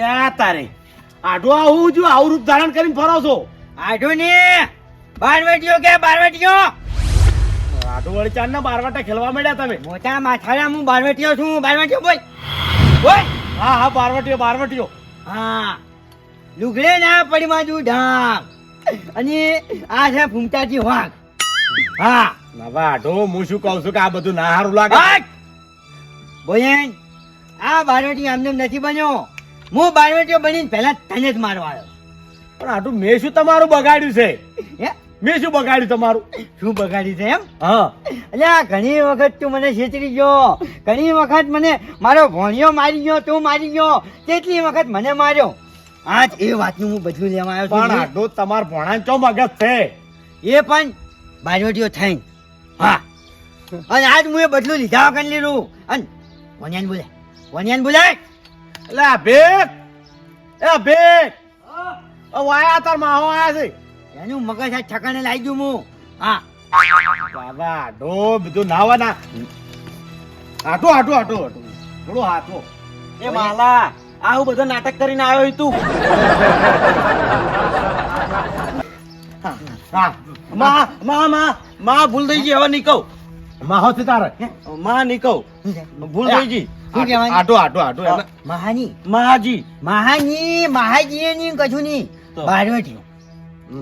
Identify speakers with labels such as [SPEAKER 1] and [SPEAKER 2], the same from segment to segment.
[SPEAKER 1] લે આ તારે. આઢો આવું જો આવું રૂપ ધારણ કરીને ફરો છો.
[SPEAKER 2] આઢો ને બારવટીઓ કે બારવટીઓ?
[SPEAKER 1] આઢો વળી ચાર ના બારવાટા ખેલવા મળ્યા તમે.
[SPEAKER 2] મોટા માથાડા હું બારવટીઓ છું બારવટીઓ બોલ. બોલ.
[SPEAKER 1] હા હા બારવટીઓ બારવટીઓ.
[SPEAKER 2] હા. લુગડે ના પડી માં ઢાંક. અને આ છે ફૂમતાજી વાઘ. હા.
[SPEAKER 1] નવા આઢો હું શું કહું છું કે આ બધું ના સારું લાગે!
[SPEAKER 2] બોયન આ બારવટી આમને નથી બન્યો. હું બારવટીઓ બનીને પહેલા તને જ મારવા આવ્યો
[SPEAKER 1] પણ આટલું મેં શું તમારું બગાડ્યું છે?
[SPEAKER 2] હે?
[SPEAKER 1] મેં શું બગાડ્યું તમારું?
[SPEAKER 2] શું બગાડ્યું છે એમ?
[SPEAKER 1] હા.
[SPEAKER 2] આ ઘણી વખત તું મને છેતરી ગયો. ઘણી વખત મને મારો ભોણિયો મારી ગયો તું મારી ગયો. કેટલી વખત મને માર્યો? આજ એ વાતનું હું બદલું લેવા આવ્યો
[SPEAKER 1] પણ આટલો તમાર ભોણા ચો મગજ છે?
[SPEAKER 2] એ પણ બાજોટીઓ થઈને. હા. અને આજ હું એ બદલું લીધા વગર લીધું. અને વનિયાન બોલે વનિયાન બોલે
[SPEAKER 1] એટલે ભેટ? એ ભેટ? ઓ વાયા તાર માહો આયા છે?
[SPEAKER 2] એનું મગજ આ ઠકાણે લાવી દઉં હું હા.
[SPEAKER 1] બાબા આઢો બધું નાવા ના આટો આટો આટો આટો થોડો હાથો. એ માલા આવું બધું નાટક કરીને આવ્યો તું. માં માં માં માં ભૂલ થઈ ગઈ હવે નીકળ. માં હોતી તારે માં નીકળ. ભૂલ થઈ ગઈ? આટો આટો આટો
[SPEAKER 2] મહાની
[SPEAKER 1] મહાજી.
[SPEAKER 2] મહાની મહાજી ની કશું
[SPEAKER 1] તો.
[SPEAKER 2] બારવટીઓ.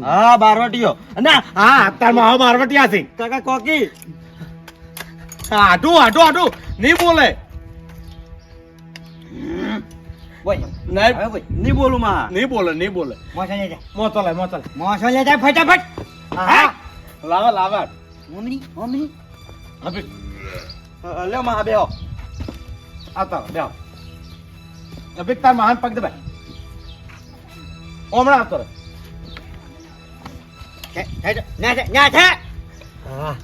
[SPEAKER 1] હા બારવટીઓ. ના હા તારમાં બારવટીયા છે. કાકા કોકી. આટો આટો આટો. નહીં બોલે. નહીં
[SPEAKER 2] હવે બોલ.
[SPEAKER 1] માં નહીં બોલે નહીં બોલે.
[SPEAKER 2] મોસો લે જા
[SPEAKER 1] મોતો લે મોતો લે
[SPEAKER 2] મોસો લે. જા ફટાફટ.
[SPEAKER 1] હા? લાવા લાવા.
[SPEAKER 2] મમ્મી મમ્મી
[SPEAKER 1] અભી. લે માં બેહો. આવતા બેહો અભિક તાર મહાન પગ દબાય ઓમણા આવતો રે
[SPEAKER 2] છે
[SPEAKER 1] હા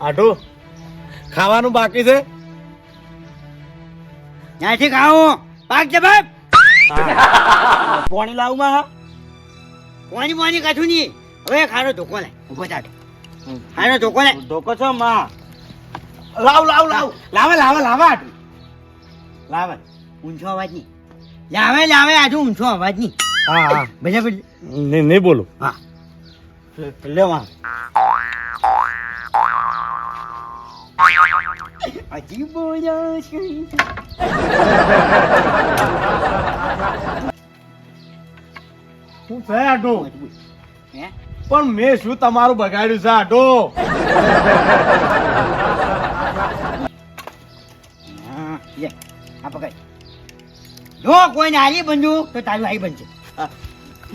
[SPEAKER 1] આટું ખાવાનું બાકી છે?
[SPEAKER 2] ત્યાંથી ખાવું પાક છે બાપ
[SPEAKER 1] પાણી લાવું માં
[SPEAKER 2] પાણી પાણી કાઠું નહીં. હવે ખારો ધોકો લે. ઊભો થાક. ખારો ધોકો લે.
[SPEAKER 1] ધોકો છો માં? લાવ લાવ લાવ. લાવે લાવે લાવે આટલું. લાવે
[SPEAKER 2] ઊંચો અવાજ નહીં. લાવે લાવે આજુ ઊંચો અવાજ નહીં.
[SPEAKER 1] હા હા.
[SPEAKER 2] બરાબર
[SPEAKER 1] નહીં નહીં બોલો.
[SPEAKER 2] હા.
[SPEAKER 1] લેવા
[SPEAKER 2] તું બોલ્યો છે.
[SPEAKER 1] શું? છે આટું
[SPEAKER 2] હે?
[SPEAKER 1] પણ મેં શું તમારું બગાડ્યું છે આટો?
[SPEAKER 2] આ પકડ. જો કોઈને આલી બંધુ તો તારું આઈ બનશે.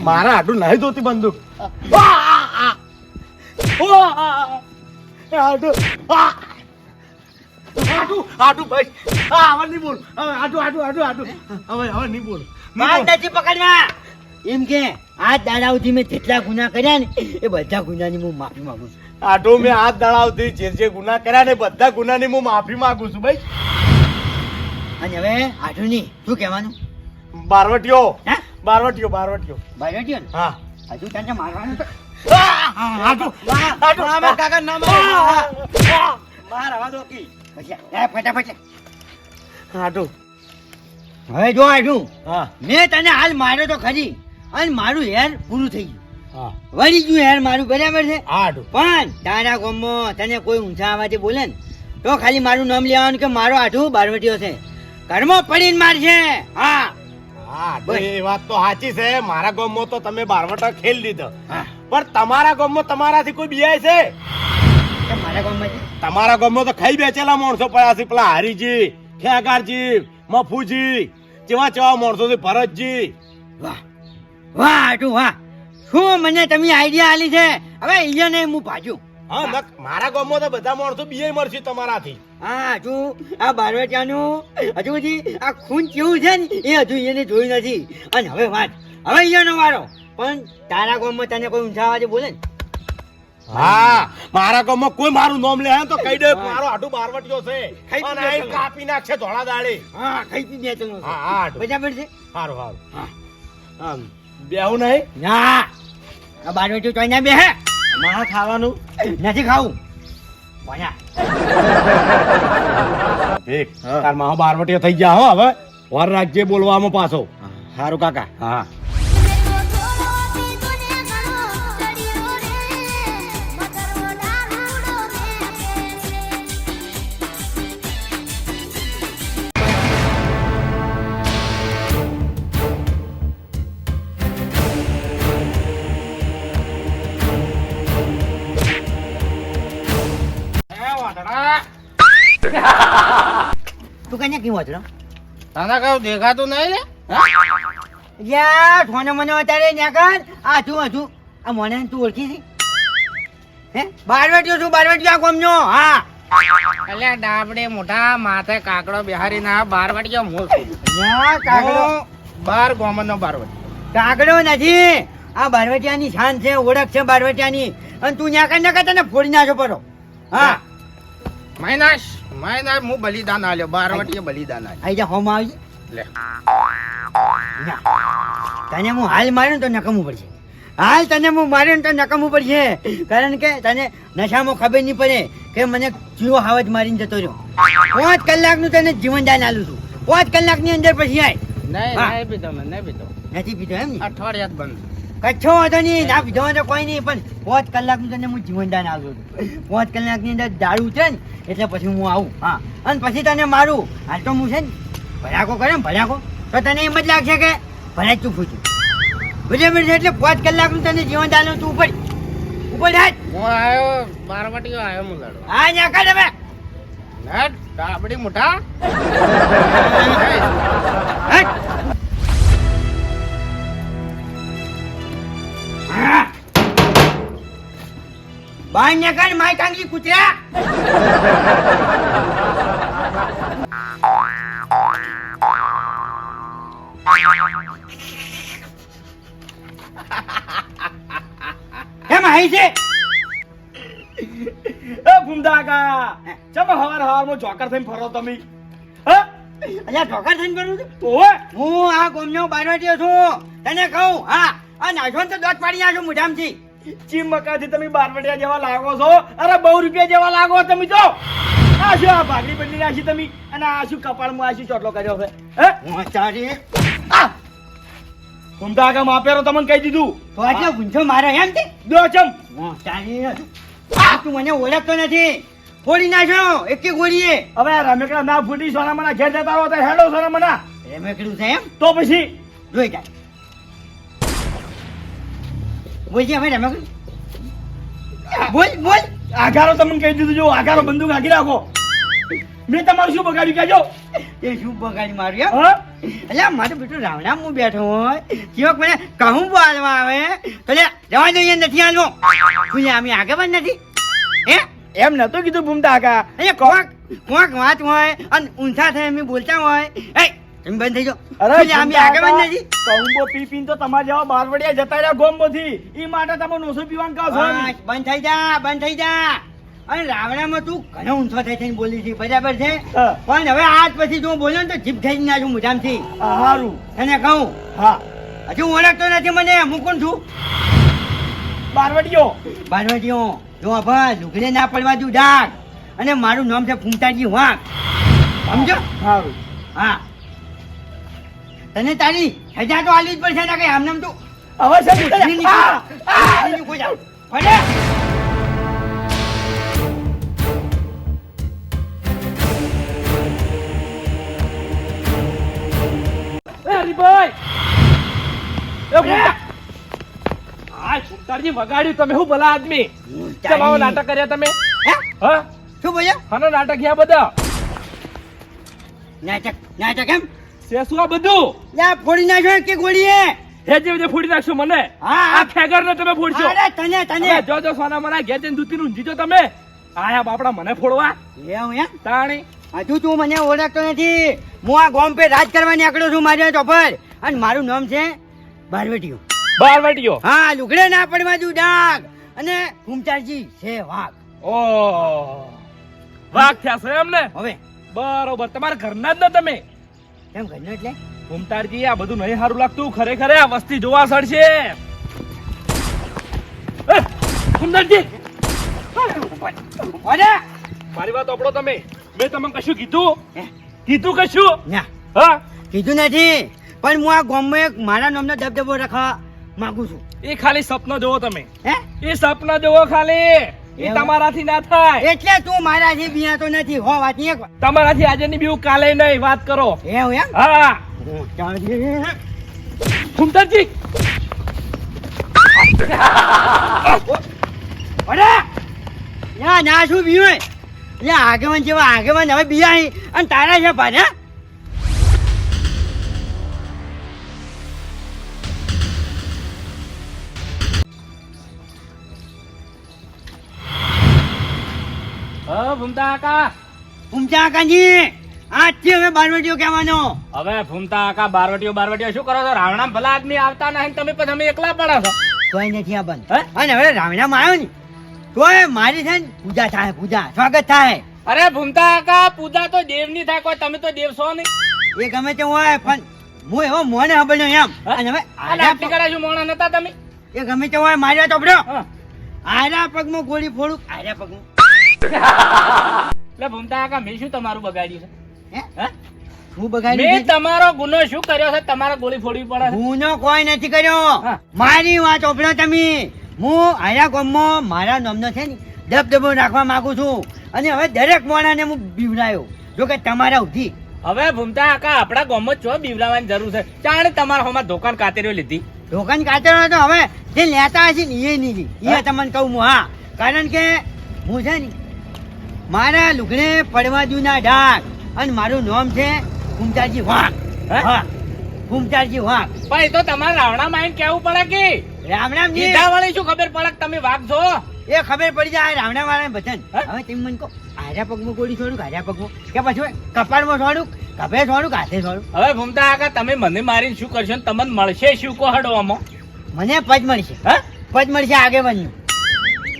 [SPEAKER 1] મારા આટું નહીં ધોતી બંદૂક. આટું. આટું ભાઈ. આ હવે નહીં બોલ. હવે આટું આટું આટું આટું હવે હવે નહીં બોલ.
[SPEAKER 2] પકડવા. એમ કે આ દાડા સુધી મેં જેટલા ગુના કર્યા ને એ બધા ગુનાની હું માફી માંગુ છું
[SPEAKER 1] આટો મેં આ દળાવથી જે જે ગુના કર્યા ને બધા ગુનાની હું માફી માંગુ છું ભાઈ
[SPEAKER 2] અને હવે આઠુની શું કહેવાનું
[SPEAKER 1] બારવટીઓ
[SPEAKER 2] હે
[SPEAKER 1] બારવટીઓ બારવટીઓ
[SPEAKER 2] બાજુ ને
[SPEAKER 1] હા
[SPEAKER 2] હજુ તને મારવાનું હવે જો આઠું
[SPEAKER 1] હા
[SPEAKER 2] મેં તને હાલ માર્યો તો ખરી અને મારું હેર પૂરું થઈ ગયું.
[SPEAKER 1] હા.
[SPEAKER 2] વળી ગયું હેર મારું બરાબર છે? પણ તારા ગોમો તને કોઈ ઊંચા અવાજે બોલે ને તો ખાલી મારું નામ લેવાનું કે મારો આઠું બારવટીયો છે. ઘરમાં પડીને મારશે હા.
[SPEAKER 1] એ વાત તો સાચી છે. મારા ગામમાં તો તમે બારવટા ખેલ લીધો. પણ તમારા ગામમાં તમારાથી કોઈ બિયાય છે?
[SPEAKER 2] મારા ગામમાં
[SPEAKER 1] તમારા ગામમાં તો ખાઈ બેચેલા માણસો પડ્યા છે પેલા હરીજી ખેગારજી મફુજી જેવા જેવા માણસો છે ભરતજી.
[SPEAKER 2] વાહ. વાહ આટું વાહ. શું મને તમે આઈડિયા આલી છે? હવે અહીંયા નહીં હું ભાજુ
[SPEAKER 1] હા નક- મારા ગામમાં તો બધા માણસો બીએ મરશે તમારાથી.
[SPEAKER 2] હા હજુ આ બારવેટિયાનું હજુ સુધી આ ખૂન કેવું છે ને એ હજુ એને જોયું નથી. અને હવે વાત હવે અહીંયાનો વારો. પણ તારા ગામમાં તને કોઈ ઊંચા અવાજે બોલે ને?
[SPEAKER 1] હા મારા ગામમાં કોઈ મારું નામ લે તો કહી દે. મારો આટું બારવટીયો છે. અને
[SPEAKER 2] પી
[SPEAKER 1] કાપી નાખશે ધોળા દાડે
[SPEAKER 2] હા ખાઈ પી બે ચલો.
[SPEAKER 1] હા હા.
[SPEAKER 2] બરાબર છે?
[SPEAKER 1] સારું સારું
[SPEAKER 2] હા.
[SPEAKER 1] આમ. બેહું નહીં?
[SPEAKER 2] ના. આ બાજુ તો અહીંયા બે હે
[SPEAKER 1] મારા ખાવાનું.
[SPEAKER 2] નથી ખાવું.
[SPEAKER 3] તાર માહો બારવટીઓ થઈ ગયા હો હવે. વાર રાખજે બોલવામાં પાછો.
[SPEAKER 2] સારું કાકા.
[SPEAKER 3] હા.
[SPEAKER 2] કઈ કેવું હતું?
[SPEAKER 4] તને કયું દેખાતું નહીં લે?
[SPEAKER 2] યાર ફોને મને અત્યારે ન્યા કર. આ તું હતું આ મને તું ઓળખી છે? હે? બારવટીયો છું બારવટીયો આ કોમનો હા.
[SPEAKER 4] અલ્યા ડાબડે મોટા માથે કાકડો બિહારી ના બારવટીયો મૂળ
[SPEAKER 2] યા કાકડો.
[SPEAKER 4] બાર ગોમનો બારવટી
[SPEAKER 2] કાકડો નથી. આ બારવટિયાની શાન છે ઓળખ છે બારવટિયાની. અને તું ન્યા કર ને કર તને ફોડી નાખો પડો. હા.
[SPEAKER 4] મહિનાશ મહિનાશ હું બલિદાન આલ્યો બારવટીએ બલિદાન આલ્યો.
[SPEAKER 2] આઈ જા હોમ આવી
[SPEAKER 4] લે.
[SPEAKER 2] તને હું હાલ માર્યો તો નકમવું પડશે. હાલ તને હું માર્યો ને તો નકમવું પડશે. કારણ કે તને નશામાં ખબર નહીં પડે કે મને જીવો હાવજ મારીને જતો રહ્યો. પાંચ કલાકનું તને જીવનદાન આલું છું. પાંચ કલાકની અંદર પછી આય.
[SPEAKER 4] નહીં. નહીં પીધો નહીં પીધો.
[SPEAKER 2] નથી પીધો એમ
[SPEAKER 4] અઠવાડિયા બંધ.
[SPEAKER 2] કચ્છો વાંધો નહીં ના પીધો તો કોઈ નહીં પણ પાંચ કલાકનું તને હું જીવનદાન આવ્યો છું. પાંચ કલાકની અંદર દારૂ છે ને એટલે પછી હું આવું હા. અને પછી તને મારું હાલ તો હું છે ને ભડાકો કરે ને ભડાકો. તો તને એમ જ લાગશે કે ભલે તું છું બુજે છે એટલે પાંચ કલાકનું તને જીવનદાન આલું તું ઉપર ઉપર હાથ
[SPEAKER 4] હું આવ્યો બારવટીયો આવ્યો હું લડવા.
[SPEAKER 2] હા ન્યા કર હવે.
[SPEAKER 4] હેટ, ડાબડી મોટા.
[SPEAKER 2] હટ. બહાર ન્યા કર માય કાંગી કૂતરા? એમ હાઈ છે?
[SPEAKER 3] એ ભૂમદા કા ચમ હવાર હવારમાં જોકર થઈને ફરો તમે? હે?
[SPEAKER 2] અલ્યા ઢોકર થઈને કરું છું? હું આ ગોમનો બારવટીયો છું. તને કહું હા આ નાશો ને તો દોત પાડી નાખું મોઢામથી.
[SPEAKER 3] ચીમ મકાથી તમે બારવટિયા જેવા લાગો છો? અરે બહુ રૂપિયા જેવા લાગો તમે જો. આ શું આ ભાગડી બદલી નાખી તમે? અને આ શું કપાળમાં આ શું ચોટલો કર્યો છે? હે?
[SPEAKER 2] હું તારી
[SPEAKER 3] આ માપેરો તમને કહી દીધું.
[SPEAKER 2] તો આટલો ગુંજો મારે એમ તે
[SPEAKER 3] દો ચમ.
[SPEAKER 2] તારી તું મને ઓળખતો નથી. ફોડી નાખ્યો એકે ગોળીએ.
[SPEAKER 3] હવે રમેકડા ના ફૂટી સોના મના ઘેર જતા રહો તો હેડો સોના મના
[SPEAKER 2] રમેકડું છે એમ?
[SPEAKER 3] તો પછી
[SPEAKER 2] જોઈ જાય બોલ છે હવે રેમેકડું બોલ બોલ.
[SPEAKER 3] આઘારો તમને કહી દીધું જો આઘારો બંદૂક આગી રાખો મેં તમારું શું બગાડ્યું કહેજો.
[SPEAKER 2] એ શું બગાડી માર્યું
[SPEAKER 3] હા?
[SPEAKER 2] એટલે મારો બેટો રાવણા હું બેઠો હોય. કેવક મને કહું બોલવા આવે એટલે જવા દઈએ નથી હાલવો. તું અમે આગળ પણ નથી? હે?
[SPEAKER 3] એમ નતું કીધું ભૂમતા કા
[SPEAKER 2] અહીંયા કોક કોક વાત હોય અને ઊંચા થાય એમ બોલતા હોય. એ તમે બંધ થઈ જાઓ.
[SPEAKER 3] અરે
[SPEAKER 2] અમે આગળ નથી?
[SPEAKER 3] કહુંબો પી પીને તો તમારા જેવા બારવડિયા જતા રહ્યા ગોમમાંથી. ઈ માટે તમે નોસો પીવાનું કહો છો
[SPEAKER 2] બંધ થઈ જા બંધ થઈ જા. અને રાવણામાં તું ઘણો ઊંધો થઈ થઈને બોલી છે બરાબર છે? પણ હવે આજ પછી જો બોલ્યો ને તો જીભ થઈ નાખું મોઢામાંથી
[SPEAKER 3] આ હારું.
[SPEAKER 2] તને કહું?
[SPEAKER 3] હા.
[SPEAKER 2] હજુ ઓળખતો નથી મને હું કોણ છું?
[SPEAKER 3] બારવડીયો.
[SPEAKER 2] બારવટીઓ જો ભાઈ લુગડે ના પડવા દઉં ડાક અને મારું નામ છે ફૂમતાજી વાંક સમજો?
[SPEAKER 3] સારું
[SPEAKER 2] હા. તને તારી સજા તો આલી જ પડશે ને કે આમને તું.
[SPEAKER 3] હવે છે
[SPEAKER 2] ઉઠી નીકળ.
[SPEAKER 3] આ, આ.
[SPEAKER 2] ઉઠી નીકળ જા. ફરે.
[SPEAKER 5] એ હરીભાઈ! એ ભૂમતા હા સુતારજી વગાડ્યું તમે. શું ભલા આદમી? આવો નાટક કર્યા તમે?
[SPEAKER 2] હા? શું બોલ્યો?
[SPEAKER 5] નાટક ગયા બધા?
[SPEAKER 2] નાટક નાટક એમ?
[SPEAKER 5] છે? શું આ બધું?
[SPEAKER 2] યા ફોડી નાખ્યો કે ગોળીએ?
[SPEAKER 5] હે જે બધે ફોડી નાખશો મને?
[SPEAKER 2] હા,
[SPEAKER 5] આ ખેગર ને તમે ફોડશો.
[SPEAKER 2] અરે તને તને.
[SPEAKER 5] જો જો સોના મના ઘેર જઈને દૂધી નું જીજો તમે. આયા બાપડા મને ફોડવા.
[SPEAKER 2] એવું એમ?
[SPEAKER 5] તાણી.
[SPEAKER 2] હજુ તું મને ઓળખતો નથી. હું આ ગોમ પે રાજ કરવા નીકળ્યો છું મારી ચોપર. અને મારું નામ છે બારવટીયો
[SPEAKER 5] બાર વાટીયો
[SPEAKER 2] હા લુગડે ના પડવા દઉં ડાગ અને ફૂમચારજી છે વાઘ.
[SPEAKER 5] ઓ વાઘ થયા છે એમ ને
[SPEAKER 2] હવે.
[SPEAKER 5] બરોબર. તમારા ઘરના જ ને તમે?
[SPEAKER 2] કેમ ઘરનો એટલે?
[SPEAKER 5] ભૂમતારજી આ બધું નહીં સારું લાગતું. ખરેખર આ વસ્તી જોવા સડશે ભૂમતારજી
[SPEAKER 4] મારી વાત ઓપડો તમે. મેં તમને કશું કીધું?
[SPEAKER 2] હે?
[SPEAKER 4] કીધું કશું? હા?
[SPEAKER 2] કીધું નથી. પણ હું આ ગામમાં એક મારા નામનો દબદબો રાખવા માંગુ છું.
[SPEAKER 4] એ ખાલી સપનો જોવો તમે.
[SPEAKER 2] હે?
[SPEAKER 4] એ સપના જોવો ખાલી. એ તમારાથી ના થાય.
[SPEAKER 2] એટલે તું મારાથી બિયાતો નથી હો વાત એક
[SPEAKER 4] તમારાથી આજે ની બીવું કાલે નહીં વાત કરો.
[SPEAKER 2] એવું એમ?
[SPEAKER 4] હા. સુંદરજી
[SPEAKER 2] અરે યા ના શું બીયું એ આગેવાન જેવા આગેવાન હવે બિયા અને તારા છે ભાને?
[SPEAKER 6] હા ભૂમતા કાકા.
[SPEAKER 2] ઉમચા કાંજી આજથી હવે બારવટીઓ કહેવાનો.
[SPEAKER 6] હવે ભૂમતા કાકા બારવટીઓ બારવટીઓ શું કરો છો? રાવણા ભલા આદમી આવતા નહીં તમે અમે એકલા પડો છો?
[SPEAKER 2] કોઈ નથી આ બંધ. અને હવે રાવણામાં આવ્યો ને તોય મારી છે ને પૂજા થાય પૂજા સ્વાગત થાય.
[SPEAKER 6] અરે ભૂમતા કાકા પૂજા તો દેવની થાય કોઈ તમે તો દેવ છો નહીં.
[SPEAKER 2] એ ગમે તે હોય પણ હું એવો મોને હબળ્યો એમ. અને હવે આડા
[SPEAKER 6] લાકડી શું મોણા નતા તમે?
[SPEAKER 2] એ ગમે તે હોય માર્યા તો
[SPEAKER 6] હા.
[SPEAKER 2] આડા પગમાં ગોળી ફોડું આડા પગમાં.
[SPEAKER 6] એટલે ભૂમતા કાકા મેં શું તમારું બગાડ્યું છે?
[SPEAKER 2] હે?
[SPEAKER 6] હે?
[SPEAKER 2] હું બગાડી
[SPEAKER 6] મેં તમારો ગુનો શું કર્યો છે? તમારે ગોળી ફોડવી પડે?
[SPEAKER 2] ગુનો કોઈ નથી કર્યો. મારી વાત ઓપડો તમે. હું આયા ગામમાં મારા નામનો છે ને દબદબો રાખવા માંગુ છું. અને હવે દરેક મોણાને હું બીવડાયો. જો કે તમારા ઉધી
[SPEAKER 6] હવે ભૂમતા આકા આપણા ગામમાં ચો બીવડાવવાની જરૂર છે? ચાણે તમારા હોમાં દુકાન કાતેરીઓ લીધી.
[SPEAKER 2] દુકાન કાતેરીઓ તો હવે જે લેતા હશે ને એ નહીં એ તમને કહું હું હા. કારણ કે હું છે ને મારા લુગડે પડવા ના ડાક અને મારું નામ છે કુમતાજી વાંક કુમતાજી વાઘ.
[SPEAKER 6] પણ એ તો તમારે રાવણા માઈન કેવું પડે કે?
[SPEAKER 2] રામ રામ જી
[SPEAKER 6] વળી શું ખબર પડે તમે વાઘ છો?
[SPEAKER 2] એ ખબર પડી જાય રાવણા વાળા ભજન? હવે તમે મને કહો આર્યા પગમાં ગોળી છોડું આર્યા પગમાં? કે પછી કપાળમાં છોડું કપે છોડું કાથે છોડું?
[SPEAKER 6] હવે ભૂમતા આગળ તમે મને મારીને શું કરશો ને તમને મળશે શું કહો હડો
[SPEAKER 2] મને પદ મળશે.
[SPEAKER 6] હા?
[SPEAKER 2] પદ મળશે આગેવાનનું.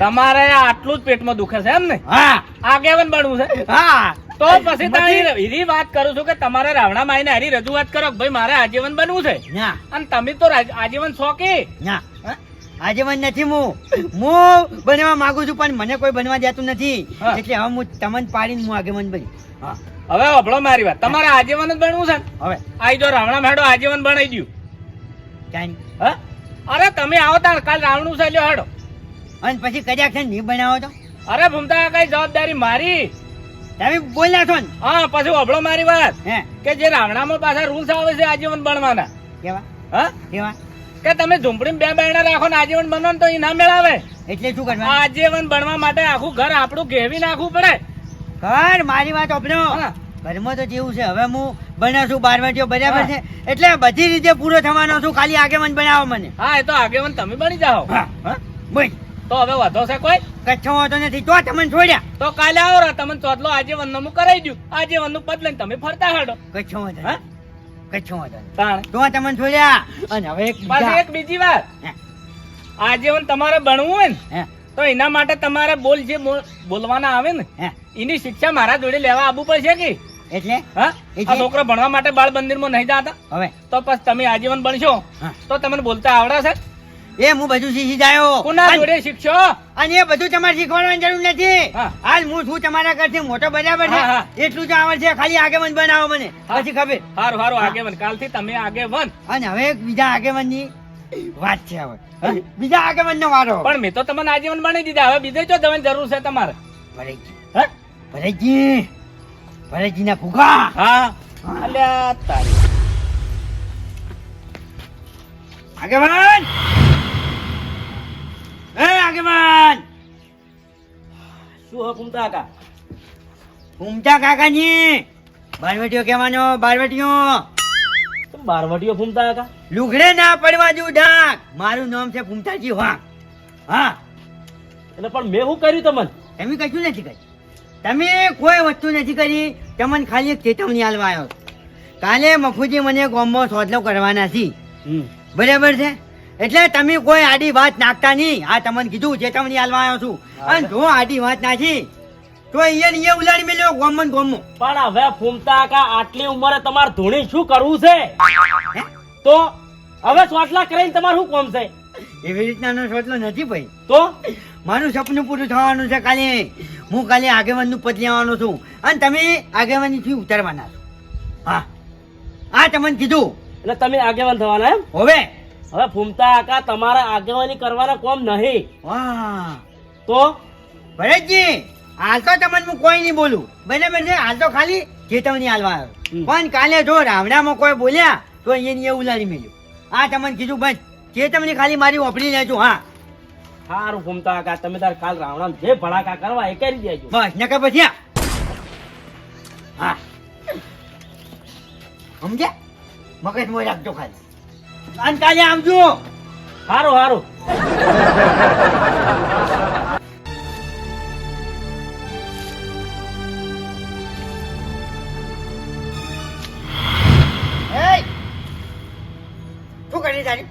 [SPEAKER 6] તમારે આટલું જ પેટમાં દુખે છે એમ ને?
[SPEAKER 2] હા.
[SPEAKER 6] આગેવન બનવું છે?
[SPEAKER 2] હા.
[SPEAKER 6] તો પછી તારી વાત કરું છું કે તમારે રાવણા માઈને હારી રજૂઆત કરો ભાઈ મારે આજીવન બનવું છે.
[SPEAKER 2] ના
[SPEAKER 6] અને તમે તો આજીવન છો કે
[SPEAKER 2] ના નથી હું હું બનવા માંગુ છું પણ મને કોઈ બનવા દેતું નથી. એટલે હવે હું તમને પાડીને હું આગેવન બની. હા.
[SPEAKER 6] હવે અભળો મારી વાત. તમારે આજીવન જ બનવું છે?
[SPEAKER 2] હવે.
[SPEAKER 6] આઈ જો રાવણા મેડો આજીવન બનાવી દઉં અરે તમે આવો તાર કાલ રાવણું છે લ્યો હેડો.
[SPEAKER 2] અને પછી કદાચ નહીં બનાવો તો?
[SPEAKER 6] અરે ભૂમતા કઈ જવાબદારી મારી?
[SPEAKER 2] તમે બોલ્યા છો ને.
[SPEAKER 6] હા પછી અભળો મારી વાત.
[SPEAKER 2] હે?
[SPEAKER 6] કે જે રાવણામાં પાછા રૂલ્સ આવે છે આજીવન બનવાના.
[SPEAKER 2] કેવા?
[SPEAKER 6] હા?
[SPEAKER 2] કેવા?
[SPEAKER 6] કે તમે ઝુંપડી બે બાયણા રાખો ને આજીવન બનો તો એ ના મેળાવે.
[SPEAKER 2] એટલે શું કરવાનું?
[SPEAKER 6] આજીવન બનવા માટે આખું ઘર આપણું ઘેવી નાખવું પડે.
[SPEAKER 2] ઘર મારી વાત
[SPEAKER 6] અભળો.
[SPEAKER 2] ઘરમાં તો જેવું છે હવે હું બન્યો છું બારવાટીઓ બરાબર છે. એટલે બધી રીતે પૂરો થવાનો છું ખાલી આગેવન બનાવો મને.
[SPEAKER 6] હા એ તો આગેવન તમે બની જાઓ.
[SPEAKER 2] હા.
[SPEAKER 6] હા? તો હવે વધો છે કોઈ?
[SPEAKER 2] કચ્છો વાંધો નથી. તો તમને છોડ્યા
[SPEAKER 6] તો કાલે આવો રા તમને ચોથલો આજીવનનું કરાવી દઉં આજીવનનું પદ લઈને તમે ફરતા હાડો.
[SPEAKER 2] કચ્છો વાંધો
[SPEAKER 6] હા?
[SPEAKER 2] કચ્છો વાંધો
[SPEAKER 6] તાણ.
[SPEAKER 2] તો તમને છોડ્યા અને હવે એક
[SPEAKER 6] પાછી એક બીજી વાત.
[SPEAKER 2] હે,
[SPEAKER 6] આજીવન તમારે ભણવું હોય ને તો એના માટે તમારે બોલ જે બોલવાના આવે ને એની શિક્ષા મારા જોડે લેવા આવવું પડશે કે?
[SPEAKER 2] એટલે?
[SPEAKER 6] હા? આ છોકરો ભણવા માટે બાળ મંદિરમાં નહીં જતા?
[SPEAKER 2] હવે?
[SPEAKER 6] તો પછી તમે આજીવન
[SPEAKER 2] હા.
[SPEAKER 6] તો તમને બોલતા આવડે છે?
[SPEAKER 2] એ હું બધું શીખી જાયો.
[SPEAKER 6] કોના જોડે શીખશો?
[SPEAKER 2] અને એ બધું તમારે શીખવાડવાની જરૂર નથી. હાલ હું છું તમારા કરતી મોટો બરાબર છે. એટલું જ આવડશે. ખાલી આગેવન બનાવો મને. પછી ખબર.
[SPEAKER 6] હારું હારું આગેવન. કાલથી તમે આગેવન.
[SPEAKER 2] અને હવે બીજા આગેવાનની વાત છે હવે. બીજા આગેવાનનો વારો.
[SPEAKER 6] પણ મેં તો તમને આજીવન બની દીધા. હવે બીજે જો તમને જરૂર છે તમારે.
[SPEAKER 2] ભરેજી.
[SPEAKER 6] હા?
[SPEAKER 2] ભરેજી. ના ફૂગા.
[SPEAKER 6] હા. અલ્યા તારી.
[SPEAKER 2] આગેવાન! એ આગેવાન!
[SPEAKER 1] શું હકુમતા કાકા?
[SPEAKER 2] ઉમટા કાકાની બારવટીઓ કહેવાનો બારવટીઓ!
[SPEAKER 1] તમે બારવટીઓ ફૂમતા કાકા?
[SPEAKER 2] લુગડે ના પડવા દઉં ડાક! મારું નામ છે ફૂમતાજી વાહ હા.
[SPEAKER 1] એટલે પણ મેં શું કર્યું તમને?
[SPEAKER 2] તમે કશું નથી કર્યું. તમે કોઈ વસ્તુ નથી કરી તમને ખાલી એક ચેતવણી આલવા આવ્યો કાલે મફુજી મને ગોમમાં સોદલો કરવાના છે. બરાબર છે? એટલે તમે કોઈ આડી વાત નાખતા નહીં. આ તમને કીધું ચેતવણી આલવા આવ્યો છું. અને જો આડી વાત નાખી તો અહીંયા ને ઉલાડી મેલ્યો ગોમન ગોમો.
[SPEAKER 1] પણ હવે ફૂમતા કા આટલી ઉંમરે તમારે ધૂણી શું કરવું છે? તો હવે સોટલા કરીને તમારે શું કોમ છે?
[SPEAKER 2] એવી રીતના નો સોટલો નથી ભાઈ.
[SPEAKER 1] તો?
[SPEAKER 2] મારું સપનું પૂરું થવાનું છે કાલે. હું કાલે આગેવાનનું પદ લેવાનો છું. અને તમે આગેવાનીથી ઉતારવાના છો. હા. આ તમને કીધું.
[SPEAKER 7] એટલે તમે આગેવાન થવાના એમ?
[SPEAKER 2] હવે.
[SPEAKER 7] હવે ફૂમતા આકા તમારા આગેવાની કરવાના કોમ નહીં.
[SPEAKER 2] વાહ.
[SPEAKER 7] તો?
[SPEAKER 2] ભરતજી હાલ તો તમને હું કોઈ નહીં બોલું. બરાબર છે હાલ તો ખાલી ચેતવણી હાલવા આવ્યો. પણ કાલે જો રાવણામાં કોઈ બોલ્યા તો અહીંયા ને ઉલાડી મેલ્યું. આ તમને કીધું બસ ચેતવણી ખાલી મારી વાપરી લેજો હા.
[SPEAKER 7] સારું ફૂમતા આકા તમે તાર કાલ રાવણા જે ભડાકા કરવા એ કરી દેજો.
[SPEAKER 2] બસ નકર પછી. હા. સમજ્યા? મગજમાં રાખજો ખાલી. અને કાલે આવજો. હારું તારી?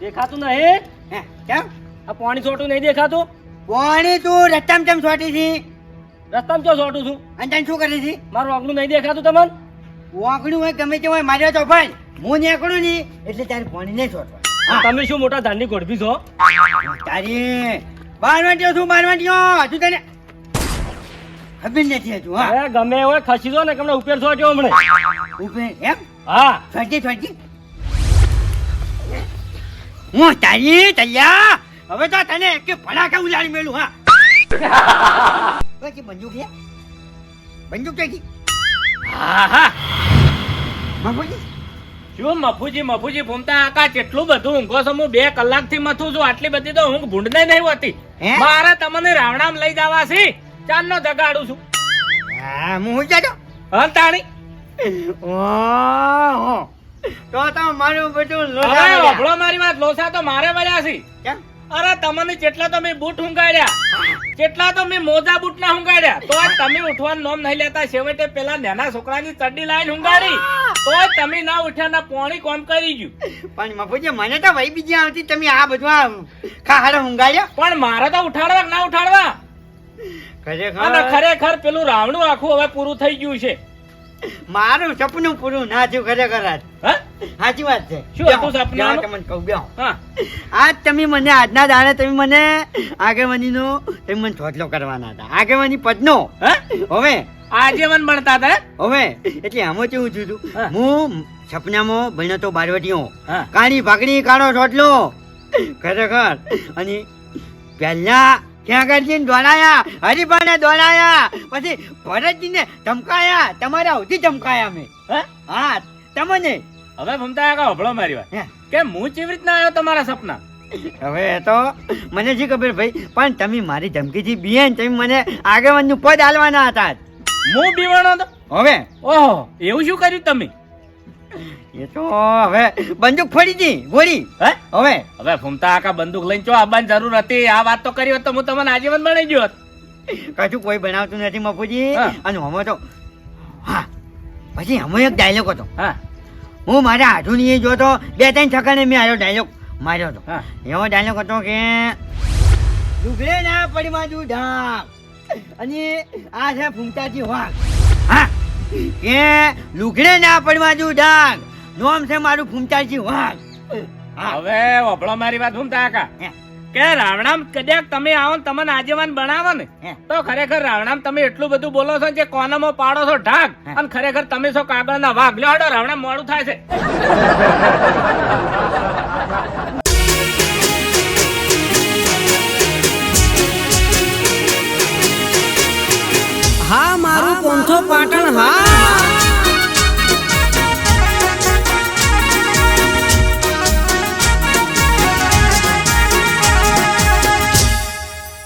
[SPEAKER 7] દેખાતું નહીં?
[SPEAKER 2] હે કેમ?
[SPEAKER 7] આ પાણી છોટું નહીં દેખાતું?
[SPEAKER 2] પાણી તું રસ્તામાં ચમ છોટી હતી
[SPEAKER 7] રસ્તામાં ચો છોટું છું?
[SPEAKER 2] અને તને શું કરી હતી
[SPEAKER 7] મારું આગલું નહીં દેખાતું તમને?
[SPEAKER 2] વાંકડું હોય ગમે તે હોય માર્યો તો ભાઈ. હું નીકળું નહીં એટલે તારે પાણી નહીં છોડવા
[SPEAKER 7] તમે શું મોટા ધાનની ગોળભી છો?
[SPEAKER 2] તારી બારવાટીઓ છું બારવાટીઓ. હજુ તને ખબર નથી હજુ હા.
[SPEAKER 7] ગમે હોય ખસી દો ને તમને ઉપેર છો જો હમણે.
[SPEAKER 2] ઉપેર એમ?
[SPEAKER 7] હા.
[SPEAKER 2] છોટી છોટી હું તારી તૈયા હવે તો તને એક ભડાકા ઉલાડી મેલું હા. પછી બંદૂક લે બંદૂક તો
[SPEAKER 6] હા હા
[SPEAKER 2] બાપુજી.
[SPEAKER 6] શું મફુજી મફુજી ભૂમતા આકા કેટલું બધું ઊંઘો છો હું બે કલાકથી મથું છું આટલી બધી તો ઊંઘ ભૂંડને નહીં હોતી. મારે તમને રાવણામ લઈ જવા છે. ચાંદનો જગાડું છું.
[SPEAKER 2] હા હું હું જાતો
[SPEAKER 6] હંતાણી
[SPEAKER 2] ઓહો તો તો મારું બધું
[SPEAKER 6] લોસા
[SPEAKER 2] લોઢા
[SPEAKER 6] વભળો મારી વાત લોસા તો મારે વળ્યા છે.
[SPEAKER 2] કેમ?
[SPEAKER 6] અરે તમને જેટલા તો મેં બૂટ હુંગાડ્યા કેટલા તો મેં મોજા બૂટ ના હુંગાડ્યા. તો તમે ઉઠવાનું નોમ નહીં લેતા છેવટે પેલા નાના છોકરાની ચડ્ડી લાઈન હુંગાડી. તો તમે ના ઉઠ્યા ના પોણી કોમ કરી ગયું.
[SPEAKER 2] પણ મફુજી મને તો વહી બીજી આવતી તમે આ બધું આ હુંગાડ્યા?
[SPEAKER 6] પણ મારે તો ઉઠાડવા ના ઉઠાડવા?
[SPEAKER 2] ખરેખર?
[SPEAKER 6] ખરેખર પેલું રાવણું આખું હવે પૂરું થઈ ગયું છે.
[SPEAKER 2] મારું સપનું પૂરું ના થયું ખરેખર આજ. સાચી વાત છે.
[SPEAKER 6] શું હતું
[SPEAKER 2] સપનું તમને કહું બેહો. આજ તમે મને આજના દાડે તમે મને આગેવાનીનો તમે મને ચોટલો કરવાના હતા. આગેવાની પદનો. હવે?
[SPEAKER 6] આજીવન બનતા હતા
[SPEAKER 2] હવે? એટલે આમાં કેવું થયું હતું?
[SPEAKER 6] હું.
[SPEAKER 2] સપનામાં ભણ્યો તો બારવટીઓ કાળી ભાગડી કાળો ચોટલો. ખરેખર. અને પહેલા ક્યાં આગળથી દોડાયા હરિભાને દોડાયા પછી ભરતજીને ધમકાયા તમારા સુધી ધમકાયા અમે.
[SPEAKER 6] હે?
[SPEAKER 2] હા તમને?
[SPEAKER 6] હવે મમતા આકા હભળો મારી વાત. કે હું કેવી રીતના આવ્યો તમારા સપના?
[SPEAKER 2] હવે એ તો મને શી ખબર ભાઈ પણ તમે મારી ધમકીથી બીએ ને તમે મને આગેવાનનું પદ આલવાના હતા
[SPEAKER 6] હું બીવાનો હતો
[SPEAKER 2] હવે?
[SPEAKER 6] ઓહો એવું શું કર્યું તમે?
[SPEAKER 2] એ તો હવે બંદૂક ફોડી દી ગોળી.
[SPEAKER 6] હે?
[SPEAKER 2] હવે?
[SPEAKER 6] હવે ફૂમતા આકા બંદૂક લઈને ચો આવવાની જરૂર હતી આ વાત તો કરી હોત તો હું તમને આજીવન બનાવી ગયો
[SPEAKER 2] કશું કોઈ બનાવતું નથી મફુજી. અને હમો તો હા. પછી હમો એક ડાયલોગ હતો.
[SPEAKER 6] હા.
[SPEAKER 2] હું મારા હાથુની જોતો બે ત્રણ છકાને મેં આયો ડાયલોગ માર્યો હતો. એવો ડાયલોગ હતો કે ડુગરે ના પડી માં અને આ છે ફૂમતાજી વાઘ. હા. કે લુગડે ના પડવા તું ડાગ. નોમ છે મારું ફૂમતાજી વાઘ.
[SPEAKER 6] હવે વભળો મારી વાત હું આકા કે રાવણામ કદાચ તમે આવો ને તમને આજીવન બનાવો ને તો ખરેખર રાવણામ તમે એટલું બધું બોલો છો જે કોનામાં પાડો છો ઢાક અને ખરેખર તમે છો કાગળના વાઘ. લ્યો હડો રાવણામ મોડું થાય છે.
[SPEAKER 8] હા મારું પોંથો પાટણ હા. Now